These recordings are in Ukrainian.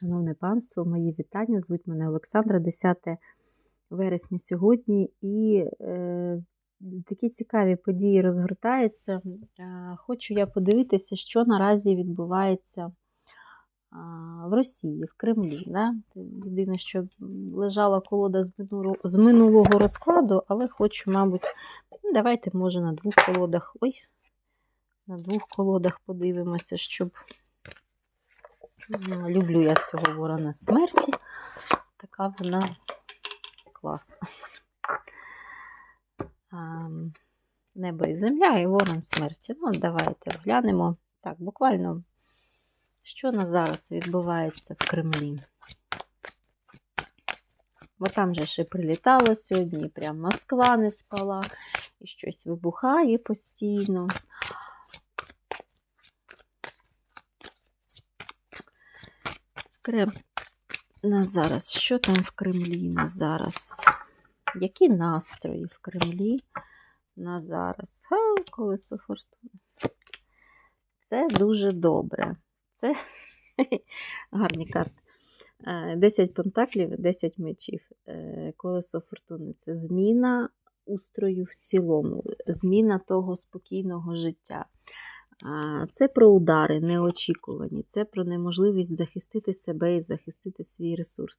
Шановне панство, мої вітання. Звуть мене Олександра, 10 вересня сьогодні. І е, такі цікаві події розгортаються. Хочу я подивитися, що наразі відбувається в Росії, в Кремлі. Да? Єдине, що лежала колода з минулого, з минулого розкладу, але хочу, мабуть, ну, давайте, може, на двох колодах. Ой, на двох колодах подивимося, щоб. Люблю я цього ворона смерті. Така вона класна. Небо і земля і ворон смерті. Ну, давайте глянемо. Так, буквально, що на зараз відбувається в Кремлі. Бо там же ще прилітало сьогодні, прям Москва не спала, і щось вибухає постійно. Крем на зараз. Що там в Кремлі на зараз? Які настрої в Кремлі на зараз? Ха, колесо фортуни. Це дуже добре. Це гарні карти. 10 пентаклів, 10 мечів. Е, колесо фортуни це зміна устрою в цілому, зміна того спокійного життя. Це про удари неочікувані, це про неможливість захистити себе і захистити свій ресурс.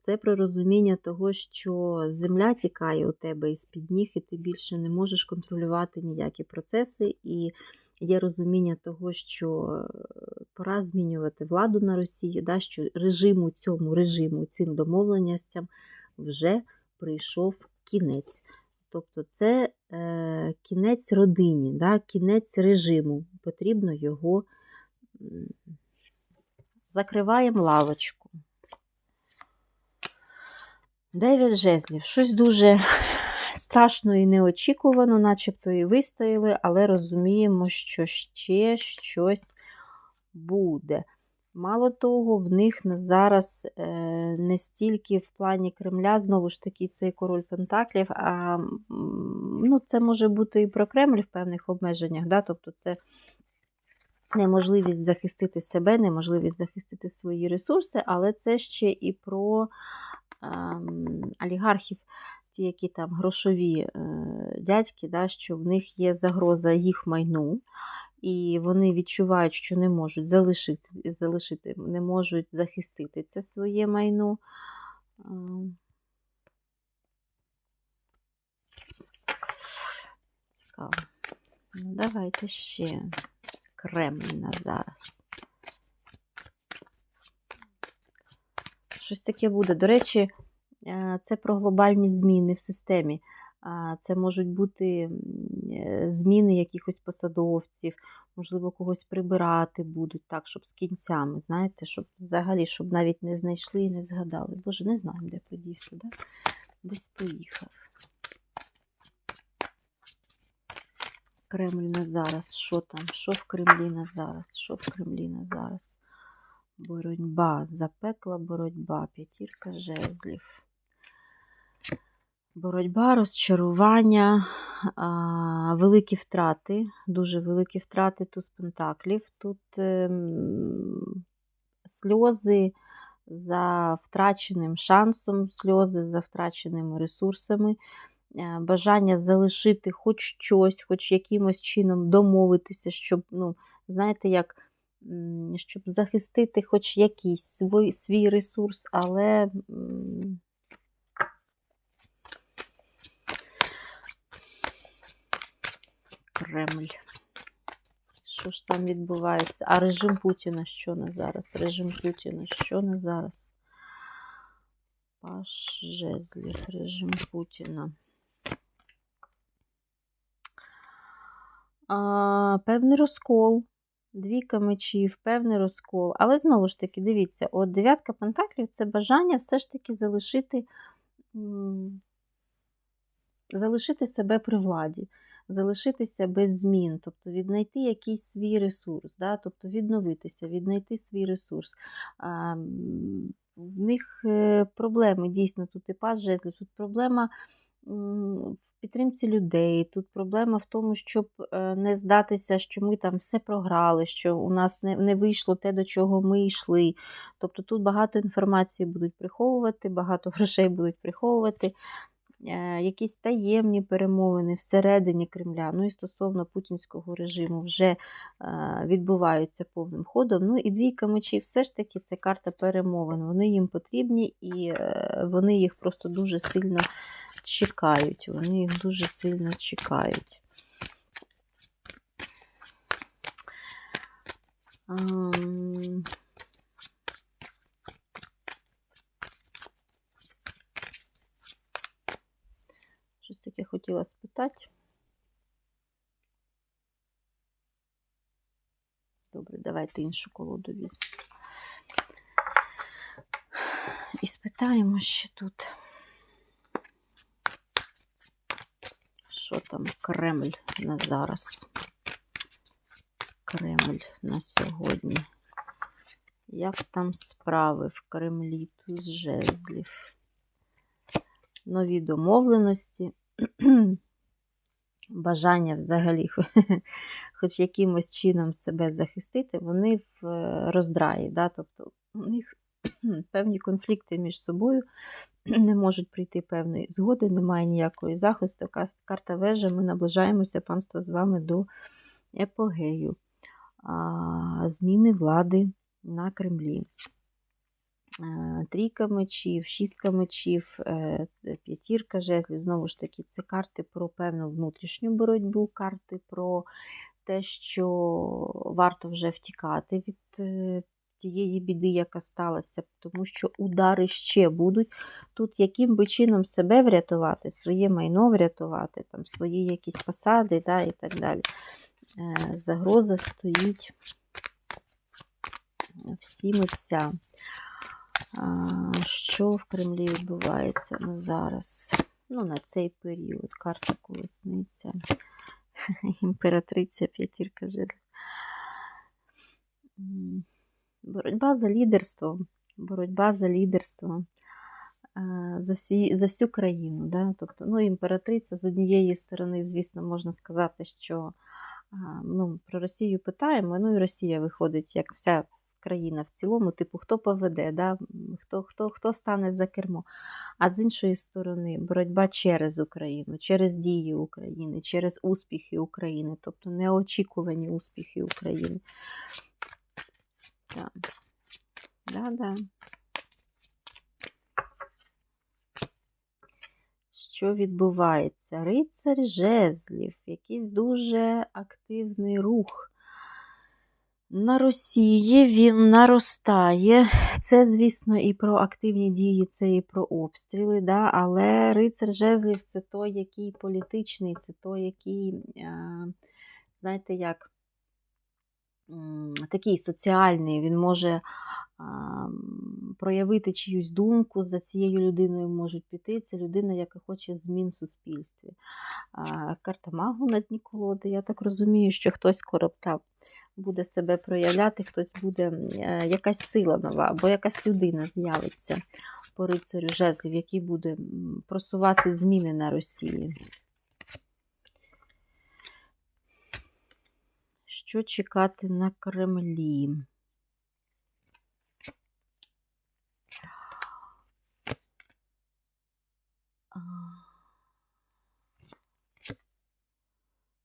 Це про розуміння того, що земля тікає у тебе із під ніг, і ти більше не можеш контролювати ніякі процеси. І є розуміння того, що е, пора змінювати владу на Росії, да, що режиму цьому режиму, цим домовленостям вже прийшов кінець. Тобто це кінець родині, да, кінець режиму. Потрібно його закриваємо лавочку. Дев'ять жезлів. Щось дуже страшно і неочікувано, начебто і вистояли, але розуміємо, що ще щось буде. Мало того, в них зараз е, не стільки в плані Кремля, знову ж таки, цей король Пентаклів, а ну, це може бути і про Кремль в певних обмеженнях. Да? Тобто це неможливість захистити себе, неможливість захистити свої ресурси, але це ще і про ем, олігархів, ті, які там грошові е, дядьки, да, що в них є загроза їх майну і вони відчувають, що не можуть залишити, залишити, не можуть захистити це своє майно. Цікаво. Ну, давайте ще Кремль на зараз. Щось таке буде. До речі, е, це про глобальні зміни в системі. Це можуть бути е, зміни якихось посадовців, можливо, когось прибирати будуть так, щоб з кінцями, знаєте, щоб взагалі, щоб навіть не знайшли і не згадали. Боже, не знаємо, де подівся, да? десь поїхав. Кремль на зараз. Що там? Що в Кремлі на зараз? Що в Кремлі на зараз? Боротьба, запекла боротьба, п'ятірка жезлів. Боротьба, розчарування, великі втрати, дуже великі втрати туз пентаклів. Тут ем, сльози за втраченим шансом, сльози за втраченими ресурсами, е, бажання залишити хоч щось, хоч якимось чином домовитися, щоб, ну, знаєте, як, щоб захистити хоч якийсь свій ресурс, але. Кремль. Що ж там відбувається? А режим Путіна що на зараз? Режим Путіна що на зараз? Паш жезлів, режим Путіна. А, Певний розкол. Двійка мечів, певний розкол. Але знову ж таки, дивіться, от дев'ятка пентаклів це бажання все ж таки залишити, залишити себе при владі залишитися без змін, тобто віднайти якийсь свій ресурс, да? тобто відновитися, віднайти свій ресурс. А, В них е, проблеми дійсно тут і пас жезлів, тут проблема в підтримці людей. Тут проблема в тому, щоб е, не здатися, що ми там все програли, що у нас не, не вийшло те, до чого ми йшли. Тобто тут багато інформації будуть приховувати, багато грошей будуть приховувати. Е, Якісь таємні перемовини всередині Кремля, ну і стосовно путінського режиму вже е, відбуваються повним ходом. Ну і двійка мечів, все ж таки, це карта перемовин. Вони їм потрібні і е, вони їх просто дуже сильно чекають. Вони їх дуже сильно чекають. Ам, Таке хотіла спитати. Добре, давайте іншу колоду візьмемо. І спитаємо ще тут. Що там Кремль на зараз? Кремль на сьогодні. Як там справи в Кремлі туз жезлів? Нові домовленості, бажання взагалі хоч якимось чином себе захистити, вони в е, роздраї. Да? Тобто у них певні конфлікти між собою, не можуть прийти певної згоди, немає ніякої захисту. Карта вежа, ми наближаємося, панство, з вами до епогею, зміни влади на Кремлі. Е, Трійка мечів, шістка мечів, е, п'ятірка жезлів. Знову ж таки, це карти про певну внутрішню боротьбу, карти про те, що варто вже втікати від е, тієї біди, яка сталася, тому що удари ще будуть. Тут яким би чином себе врятувати, своє майно врятувати, там, свої якісь посади да, і так далі. Е, Загроза стоїть всім і вся. Що в Кремлі відбувається зараз? Ну, на цей період. Карта колесниця, імператриця, п'ятірка жезлів. Боротьба за лідерство. Боротьба за лідерство за, всі, за всю країну. Да? Тобто, ну, імператриця з однієї сторони, звісно, можна сказати, що ну, про Росію питаємо, ну і Росія виходить, як вся країна в цілому, типу, хто поведе, да? хто, хто, хто стане за кермо. А з іншої сторони, боротьба через Україну, через дії України, через успіхи України, тобто неочікувані успіхи України. Так. Да, да. Що відбувається? Рицар жезлів, якийсь дуже активний рух. На Росії він наростає. Це, звісно, і про активні дії, це і про обстріли. Да? Але рицар жезлів це той, який політичний, це той, який, е, знаєте, як такий соціальний, він може проявити чиюсь думку, за цією людиною можуть піти. Це людина, яка хоче змін в суспільстві. Карта магу на дні колоди. Я так розумію, що хтось скоро та, буде себе проявляти, хтось буде е, якась сила нова, або якась людина з'явиться по рицарю жезлів, який буде просувати зміни на Росії. Що чекати на Кремлі?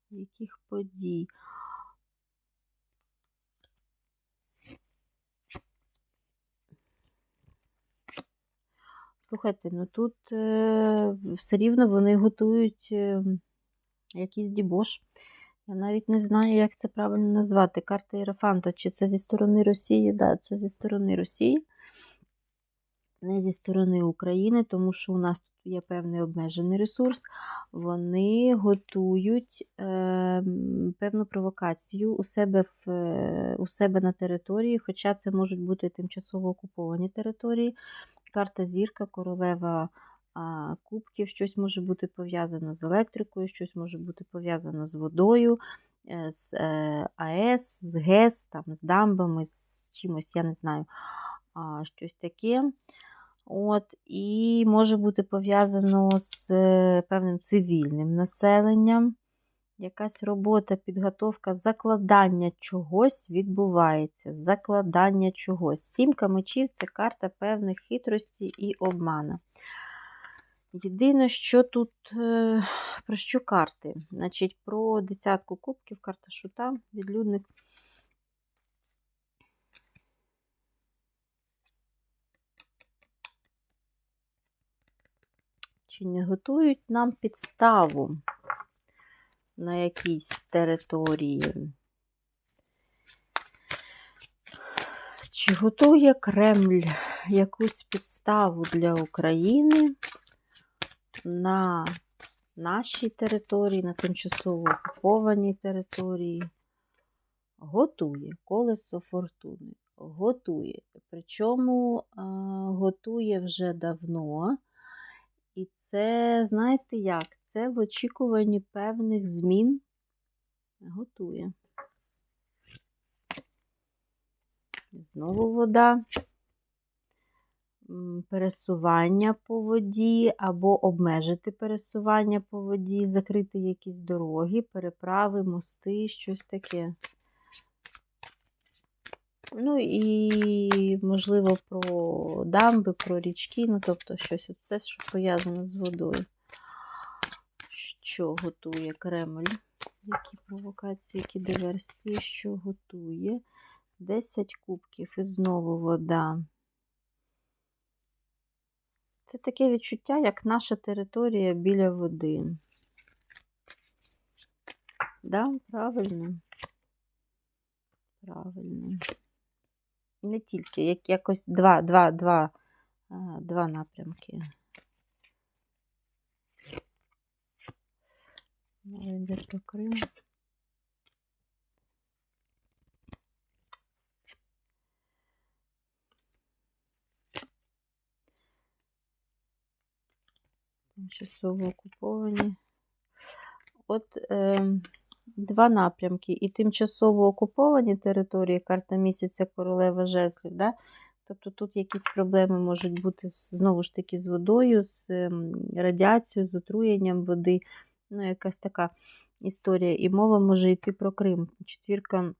Яких подій? Слухайте, ну тут е, все рівно вони готують е, якийсь дібош. Я навіть не знаю, як це правильно назвати. Карта Єрофанта. Чи це зі сторони Росії? Так, да, це зі сторони Росії, не зі сторони України, тому що у нас тут є певний обмежений ресурс. Вони готують е, певну провокацію у себе, в, е, у себе на території, хоча це можуть бути тимчасово окуповані території. Карта зірка, королева кубків, щось може бути пов'язано з електрикою, щось може бути пов'язано з водою, е, з е, АЕС, з ГЕС, там, з дамбами, з чимось, я не знаю, щось таке. От, і може бути пов'язано з е, певним цивільним населенням. Якась робота, підготовка, закладання чогось відбувається. Закладання чогось. Сімка мечів це карта певних хитростей і обмана. Єдине, що тут, е, про що карти? Значить, про десятку кубків, карта шута, відлюдник. Чи не готують нам підставу на якійсь території? Чи готує Кремль якусь підставу для України на нашій території, на тимчасово окупованій території? Готує колесо фортуни. Готує. Причому готує вже давно. Це, знаєте як? Це в очікуванні певних змін готує. Знову вода, пересування по воді, або обмежити пересування по воді, закрити якісь дороги, переправи, мости, щось таке. Ну і, можливо, про дамби, про річки, ну, тобто щось це, що пов'язане з водою. Що готує Кремль? Які провокації, які диверсії, що готує? 10 кубків і знову вода. Це таке відчуття, як наша територія біля води. Да, правильно? Правильно. Не тільки, як якось два, два, два, два напрямки. Йде про Крим. Тимчасово окуповані. От е, два напрямки. І тимчасово окуповані території, карта місяця королева жезлів. Да? Тобто тут якісь проблеми можуть бути знову ж таки з водою, з ем, радіацією, з отруєнням води. Ну, якась така історія. І мова може йти про Крим. Четвірка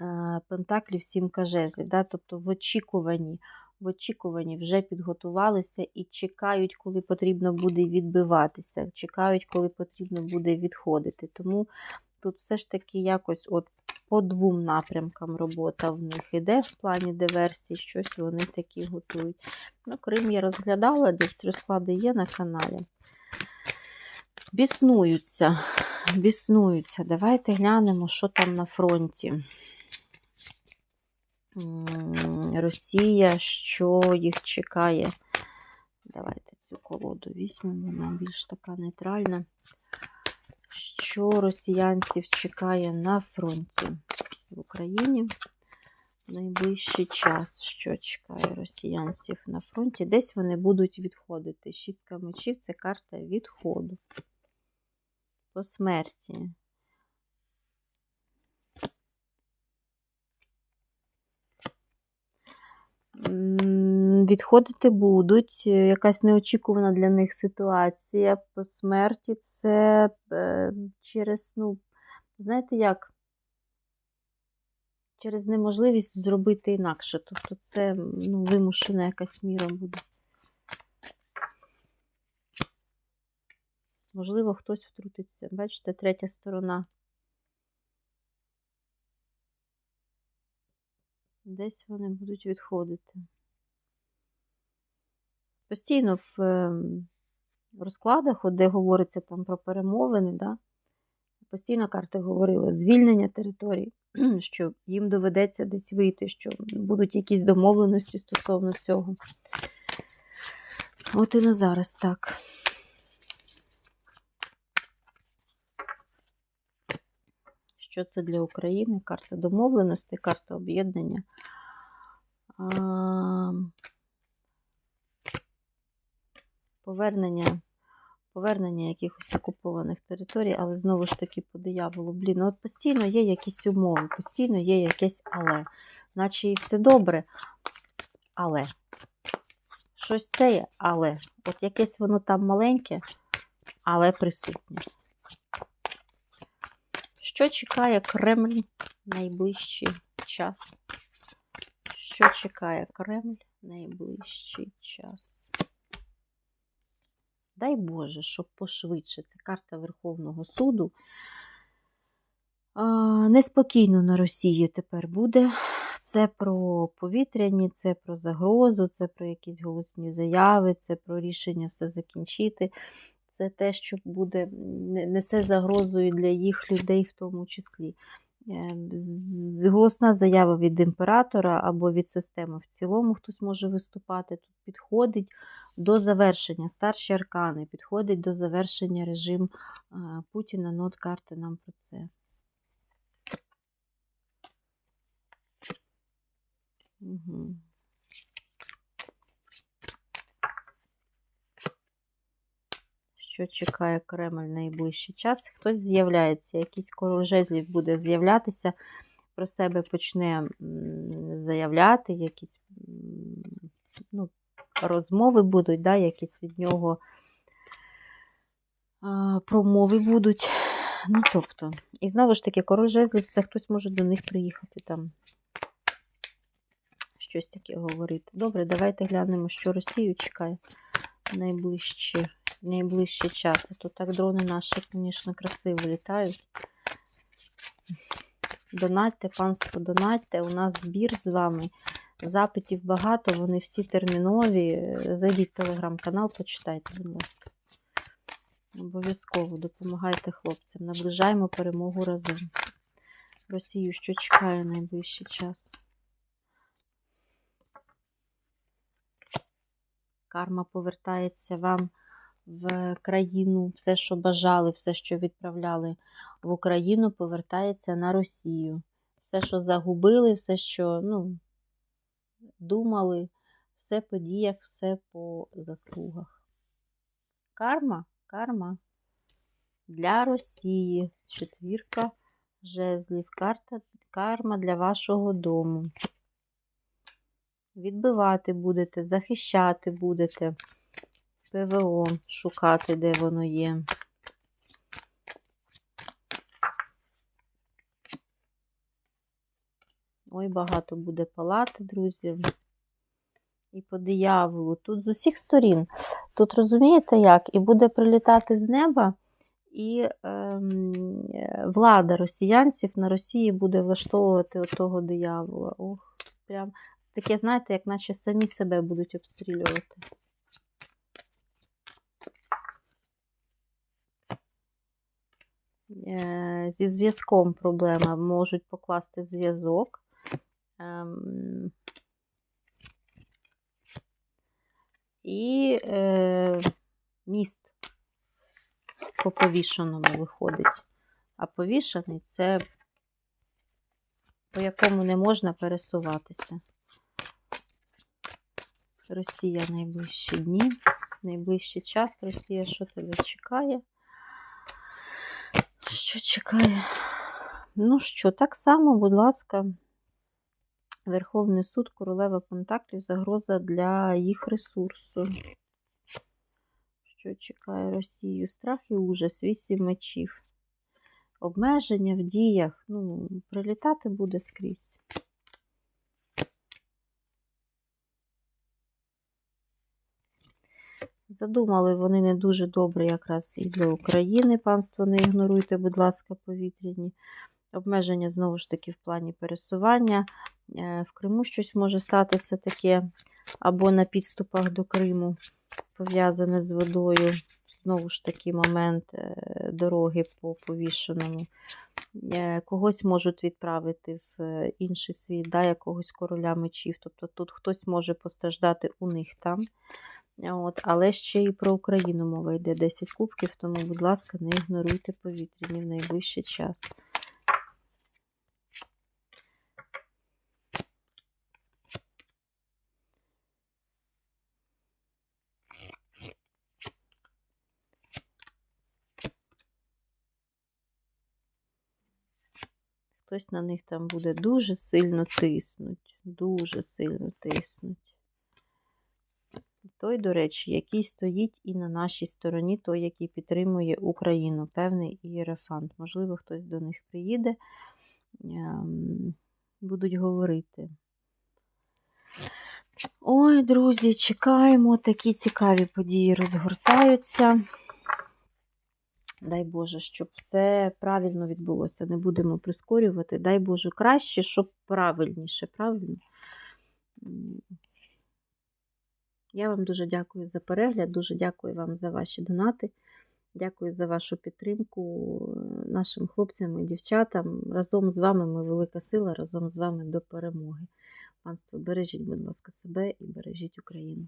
е, пентаклів, сімка жезлів. Да? Тобто в очікуванні. В очікуванні вже підготувалися і чекають, коли потрібно буде відбиватися, чекають, коли потрібно буде відходити. Тому тут все ж таки якось от по двом напрямкам робота в них іде в плані диверсії, щось вони такі готують. Ну, Крим я розглядала, десь розклади є на каналі. Біснуються, біснуються. Давайте глянемо, що там на фронті. Росія, що їх чекає. Давайте цю колоду візьмемо, вона більш така нейтральна. Що росіянців чекає на фронті в Україні найближчий час, що чекає росіянців на фронті? Десь вони будуть відходити. Шістка мечів це карта відходу. По смерті. Відходити будуть. Якась неочікувана для них ситуація по смерті. Це е, через, ну, знаєте як? Через неможливість зробити інакше. Тобто це ну, вимушена якась міра буде. Можливо, хтось втрутиться. Бачите, третя сторона. Десь вони будуть відходити. Постійно в ем, розкладах, де говориться там про перемовини, да, постійно карти говорили звільнення територій, що їм доведеться десь вийти, що будуть якісь домовленості стосовно цього. От і на зараз так. Що це для України? Карта домовленості, карта об'єднання. Повернення повернення якихось окупованих територій, але знову ж таки по дияволу. Блін, ну от постійно є якісь умови, постійно є якесь але. Наче і все добре, але. щось це є, але от якесь воно там маленьке, але присутнє. Що чекає Кремль найближчий час? Що чекає Кремль найближчий час? Дай Боже, щоб пошвидше. Це карта Верховного суду. А, неспокійно на Росії тепер буде. Це про повітряні, це про загрозу, це про якісь голосні заяви, це про рішення все закінчити. Це те, що буде, не- несе загрозу і для їх людей в тому числі. Е, Голосна заява від імператора або від системи в цілому хтось може виступати. Тут підходить до завершення старші аркани, підходить до завершення режим е, Путіна. Ну, от карти нам про це. Угу. Що чекає Кремль найближчий час? Хтось з'являється, якийсь король жезлів буде з'являтися, про себе почне заявляти, якісь ну, розмови будуть, да, якісь від нього промови будуть. Ну, тобто, і знову ж таки, король жезлів, це хтось може до них приїхати там. Щось таке говорити. Добре, давайте глянемо, що Росію чекає найближче, найближчий час. А то так дрони наші, звісно, красиво літають. Донатьте, панство, донатьте. У нас збір з вами. Запитів багато, вони всі термінові. Зайдіть в телеграм-канал, почитайте, будь ласка. Обов'язково допомагайте хлопцям. Наближаємо перемогу разом. Росію, що чекає найближчий час? Карма повертається вам в країну, все, що бажали, все, що відправляли в Україну, повертається на Росію. Все, що загубили, все, що ну, думали, все по діях, все по заслугах. Карма, карма для Росії. Четвірка жезлів. Карта, карма для вашого дому. Відбивати будете, захищати будете. ПВО шукати, де воно є. Ой, багато буде палати, друзі. І по дияволу. Тут з усіх сторін. Тут розумієте як? І буде прилітати з неба, і ем, влада росіянців на Росії буде влаштовувати отого диявола. Ох, прям таке, знаєте, як наче самі себе будуть обстрілювати. Зі зв'язком проблема можуть покласти зв'язок. Ем, І е, міст по повішеному виходить. А повішений це по якому не можна пересуватися. Росія найближчі дні, найближчий час. Росія, що тебе чекає? Що чекає? Ну що, так само, будь ласка, Верховний суд, королева Пентаклів, загроза для їх ресурсу. Що чекає Росію? Страх і ужас, вісім мечів. Обмеження в діях. Ну, прилітати буде скрізь. Задумали вони не дуже добре якраз і для України. Панство, не ігноруйте, будь ласка, повітряні. Обмеження, знову ж таки, в плані пересування. Е, В Криму щось може статися таке, або на підступах до Криму, пов'язане з водою. Знову ж таки, момент е, дороги по повішеному. Е, Когось можуть відправити в інший світ, да, якогось короля мечів. Тобто тут хтось може постраждати у них там. От, але ще і про Україну мова йде 10 кубків, тому, будь ласка, не ігноруйте повітряні в найближчий час. Хтось на них там буде дуже сильно тиснуть, дуже сильно тиснуть. Той, до речі, який стоїть і на нашій стороні, той, який підтримує Україну, певний ієрофант. Можливо, хтось до них приїде, ем, будуть говорити. Ой, друзі, чекаємо, такі цікаві події розгортаються. Дай Боже, щоб все правильно відбулося. Не будемо прискорювати. Дай Боже, краще, щоб правильніше, правильно? Я вам дуже дякую за перегляд, дуже дякую вам за ваші донати. Дякую за вашу підтримку нашим хлопцям і дівчатам. Разом з вами ми велика сила, разом з вами до перемоги. Панство, бережіть, будь ласка, себе і бережіть Україну.